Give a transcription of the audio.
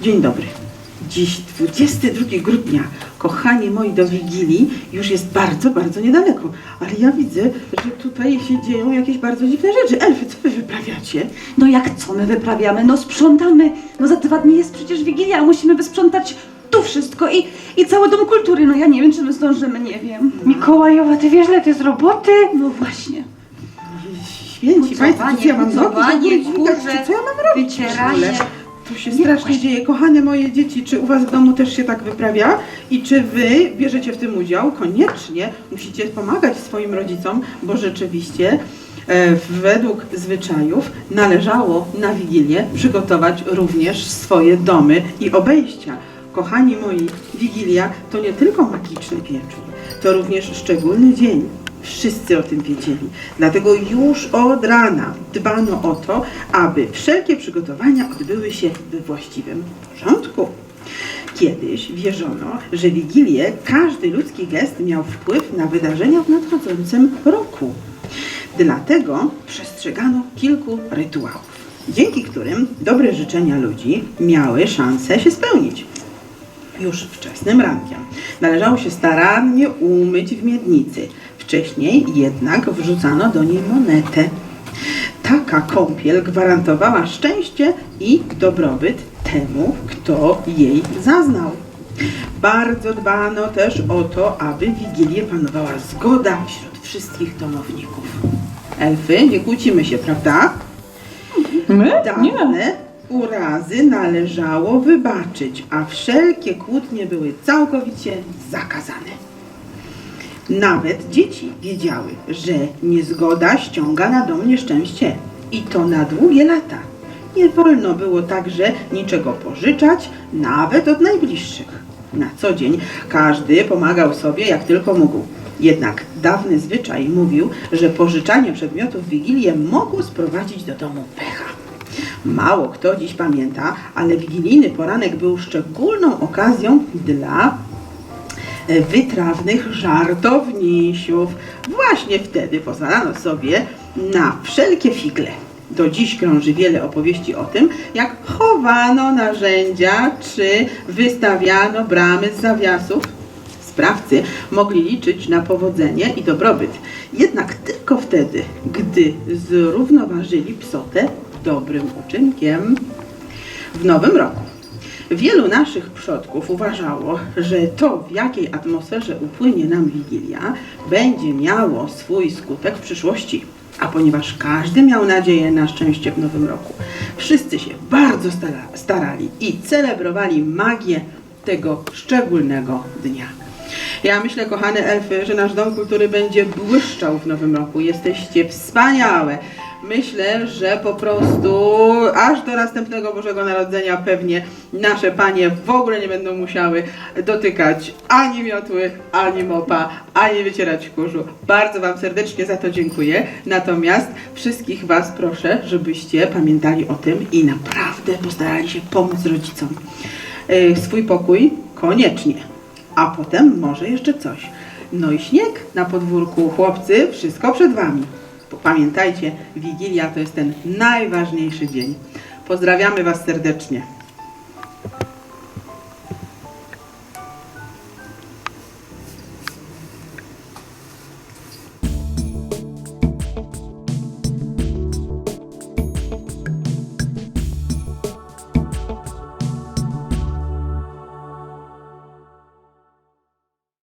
Dzień dobry. Dziś 22 grudnia. Kochani moi do Wigilii już jest bardzo, bardzo niedaleko. Ale ja widzę, że tutaj się dzieją jakieś bardzo dziwne rzeczy. Elfy, co wy wyprawiacie? No jak co my wyprawiamy? No sprzątamy. No za dwa dni jest przecież Wigilia, musimy wysprzątać tu wszystko i, i cały dom kultury. No ja nie wiem, czy my zdążymy, nie wiem. Mikołajowa, ty wiesz, ile to jest roboty? No właśnie. Święci Państwo, co ja mam zrobić? Kurze, Co ja mam robić? w wycieranie. To się strasznie dzieje. Kochane moje dzieci, czy u Was w domu też się tak wyprawia? I czy Wy bierzecie w tym udział? Koniecznie musicie pomagać swoim rodzicom, bo rzeczywiście e, według zwyczajów należało na Wigilię przygotować również swoje domy i obejścia. Kochani moi, Wigilia to nie tylko magiczny wieczór, to również szczególny dzień. Wszyscy o tym wiedzieli. Dlatego już od rana dbano o to, aby wszelkie przygotowania odbyły się we właściwym porządku. Kiedyś wierzono, że Wigilię każdy ludzki gest miał wpływ na wydarzenia w nadchodzącym roku. Dlatego przestrzegano kilku rytuałów, dzięki którym dobre życzenia ludzi miały szansę się spełnić. Już wczesnym rankiem należało się starannie umyć w miednicy. Wcześniej jednak wrzucano do niej monetę. Taka kąpiel gwarantowała szczęście i dobrobyt temu, kto jej zaznał. Bardzo dbano też o to, aby w Wigilię panowała zgoda wśród wszystkich domowników. Elfy, nie kłócimy się, prawda? My? Dawne urazy należało wybaczyć, a wszelkie kłótnie były całkowicie zakazane. Nawet dzieci wiedziały, że niezgoda ściąga na dom nieszczęście i to na długie lata. Nie wolno było także niczego pożyczać, nawet od najbliższych. Na co dzień każdy pomagał sobie jak tylko mógł. Jednak dawny zwyczaj mówił, że pożyczanie przedmiotów w Wigilię mogło sprowadzić do domu pecha. Mało kto dziś pamięta, ale wigilijny poranek był szczególną okazją dla wytrawnych żartownisiów. Właśnie wtedy pozwalano sobie na wszelkie figle. Do dziś krąży wiele opowieści o tym, jak chowano narzędzia czy wystawiano bramy z zawiasów. Sprawcy mogli liczyć na powodzenie i dobrobyt, jednak tylko wtedy, gdy zrównoważyli psotę dobrym uczynkiem. W nowym roku wielu naszych przodków uważało, że to, w jakiej atmosferze upłynie nam Wigilia, będzie miało swój skutek w przyszłości. A ponieważ każdy miał nadzieję na szczęście w nowym roku, wszyscy się bardzo stara- starali i celebrowali magię tego szczególnego dnia. Ja myślę, kochane elfy, że nasz Dom Kultury będzie błyszczał w nowym roku. Jesteście wspaniałe. Myślę, że po prostu aż do następnego Bożego Narodzenia pewnie nasze panie w ogóle nie będą musiały dotykać ani miotły, ani mopa, ani wycierać kurzu. Bardzo Wam serdecznie za to dziękuję. Natomiast wszystkich Was proszę, żebyście pamiętali o tym i naprawdę postarali się pomóc rodzicom. Yy, Swój pokój koniecznie, a potem może jeszcze coś. No i śnieg na podwórku, chłopcy, wszystko przed Wami. Pamiętajcie, Wigilia to jest ten najważniejszy dzień. Pozdrawiamy Was serdecznie.